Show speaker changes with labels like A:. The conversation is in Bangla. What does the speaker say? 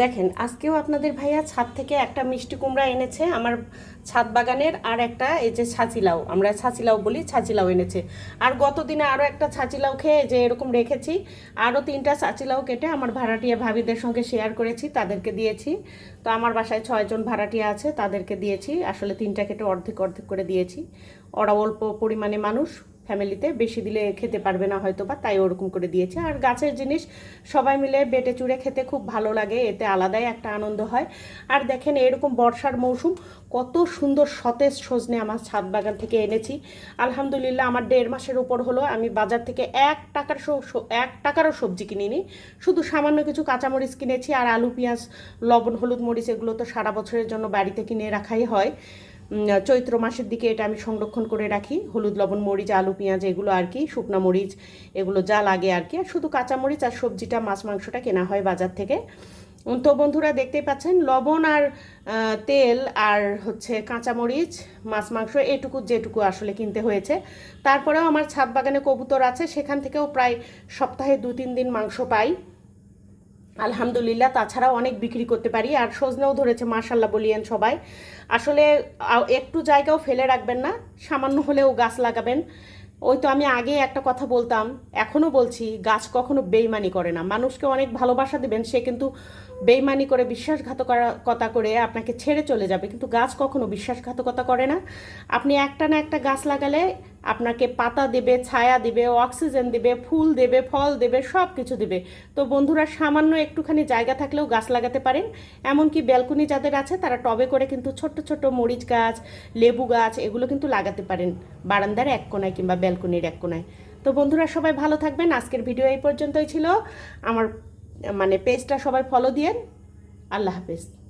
A: দেখেন, আজকেও আপনাদের ভাইয়া ছাদ থেকে একটা মিষ্টি কুমড়া এনেছে, আমার ছাদ বাগানের আর একটা এই যে ছাচিলাও, আমরা ছাচিলাও বলি, ছাচিলাও এনেছে। আর গত দিনে আরও একটা ছাচিলাও খেয়ে যে এরকম রেখেছি আরও তিনটা ছাচিলাও কেটে আমার ভাড়াটিয়া ভাবিদের সঙ্গে শেয়ার করেছি, তাদেরকে দিয়েছি। তো আমার বাসায় ছয়জন ভাড়াটিয়া আছে, তাদেরকে দিয়েছি, আসলে তিনটা কেটে অর্ধেক অর্ধেক করে দিয়েছি। ওরা অল্প পরিমাণে মানুষ ফ্যামিলিতে বেশি দিলে খেতে পারবে না হয়তো বা তাই ওরকম করে দিয়েছে। আর গাছের জিনিস সবাই মিলে বেটে চুড়ে খেতে খুব ভালো লাগে, এতে আলাদাই একটা আনন্দ হয়। আর দেখেন এরকম বর্ষার মৌসুম, কত সুন্দর সতেজ সজনে আমার ছাদ বাগান থেকে এনেছি। আলহামদুলিল্লাহ আমার দেড় মাসের উপর হলো, আমি বাজার থেকে এক টাকার এক টাকারও সবজি কিনিনি। শুধু সামান্য কিছু কাঁচামরিচ কিনেছি, আর আলু, পেঁয়াজ, লবণ, হলুদ মরিচ, এগুলো তো সারা বছরের জন্য বাড়িতে কিনে রাখাই হয়। চৈত্র মাসের দিকে এটা আমি সংরক্ষণ করে রাখি। হলুদ, লবণ, মরিচ, আলু, পেঁয়াজ এগুলো আর কি, শুকনো মরিচ এগুলো যা লাগে আর কি। আর শুধু কাঁচা মরিচ আর সবজিটা, মাছ, মাংসটা কেনা হয় বাজার থেকে। তো বন্ধুরা দেখতেই পাচ্ছেন, লবণ আর তেল আর হচ্ছে কাঁচা মরিচ, মাছ, মাংস এটুকু যেটুকু আসলে কিনতে হয়েছে। তারপরেও আমার ছাদ বাগানে কবুতর আছে, সেখান থেকেও প্রায় সপ্তাহে দু তিন দিন মাংস পাই। আলহামদুলিল্লাহ, তাছাড়াও অনেক বিক্রি করতে পারি। আর সজনেও ধরেছে মার্শাল্লাহ বলিয়েন সবাই। আসলে একটু জায়গাও ফেলে রাখবেন না, সামান্য হলেও গাছ লাগাবেন। ওই তো আমি আগে একটা কথা বলতাম এখনও বলছি, গাছ কখনো বেইমানি করে না। মানুষকে অনেক ভালোবাসা দেবেন, সে কিন্তু বেইমানি করে বিশ্বাসঘাতকতা করে আপনাকে ছেড়ে চলে যাবে। কিন্তু গাছ কখনো বিশ্বাসঘাতকতা করে না। আপনি একটা না একটা গাছ লাগালে আপনাকে পাতা দেবে, ছায়া দেবে, অক্সিজেন দেবে, ফুল দেবে, ফল দেবে সব কিছু দেবে। তো বন্ধুরা, সামান্য একটুখানি জায়গা থাকলেও গাছ লাগাতে পারেন। এমনকি ব্যালকনি যাদের আছে, তারা টবে করে কিন্তু ছোট্ট ছোট্ট মরিচ গাছ, লেবু গাছ, এগুলো কিন্তু লাগাতে পারেন। বারান্দার এক কোনায় কিংবা ব্যালকনির এক কোনায়। তো বন্ধুরা, সবাই ভালো থাকবেন। আজকের ভিডিও এই পর্যন্তই ছিল। আমার মানে পেজটা সবাই ফলো দিয়েন। আল্লাহ হাফেজ।